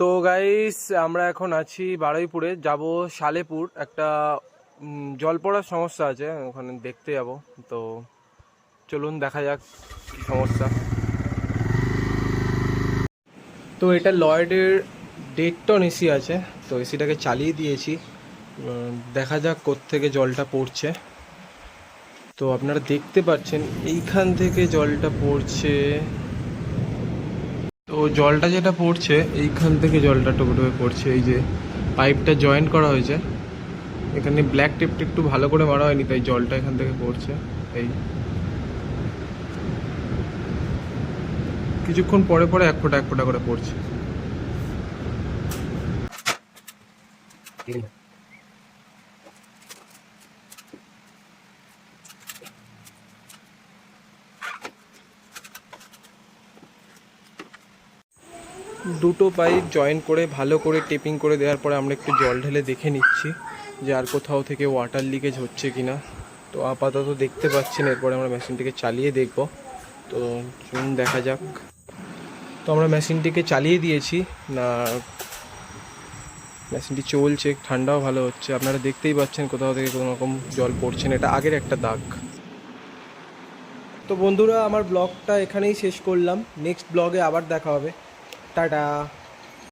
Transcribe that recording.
তো গাইস আমরা এখন আছি বারুইপুরে। যাব সালেপুর একটা জল পড়ার সমস্যা আছে, ওখানে দেখতে যাব। তো চলুন, দেখা যাক কি সমস্যা। তো এটা লয়েডের দেড় টন এসি আছে, তো এসিটাকে চালিয়ে দিয়েছি। দেখা যাক থেকে জলটা পড়ছে। তো আপনারা দেখতে পাচ্ছেন, এইখান থেকে জলটা পড়ছে তো জলটা যেটা পড়ছে, এইখান থেকে জলটা টুকরো হয়ে পড়ছে, এই যে পাইপটা জয়েন করা হয়েছে। এখানে ব্ল্যাক টেপটা একটু ভালো করে মারা হয়নি, তাই জলটা এখান থেকে পড়ছে, এই। কিছুক্ষণ পরে পরে এক ফোঁটা এক ফোঁটা করে পড়ছে। দুটো পাইপ জয়েন করে, ভালো করে টেপিং করে দেওয়ার পরে আমরা একটু জল ঢেলে দেখে নিচ্ছি যে আর কোথাও থেকে ওয়াটার লিকেজ হচ্ছে কি না তো আপাতত দেখতে পাচ্ছেন এরপরে আমরা মেশিনটিকে চালিয়ে দেখব। তো চলুন দেখা যাক। তো আমরা মেশিনটিকে চালিয়ে দিয়েছি। না মেশিনটি চলছে, ঠান্ডাও ভালো হচ্ছে। আপনারা দেখতেই পাচ্ছেন কোথাও থেকে কোনো রকম জল পড়ছে না। এটা আগের একটা দাগ। তো বন্ধুরা, আমার ব্লগটা এখানেই শেষ করলাম। নেক্সট ব্লগে আবার দেখা হবে। Ta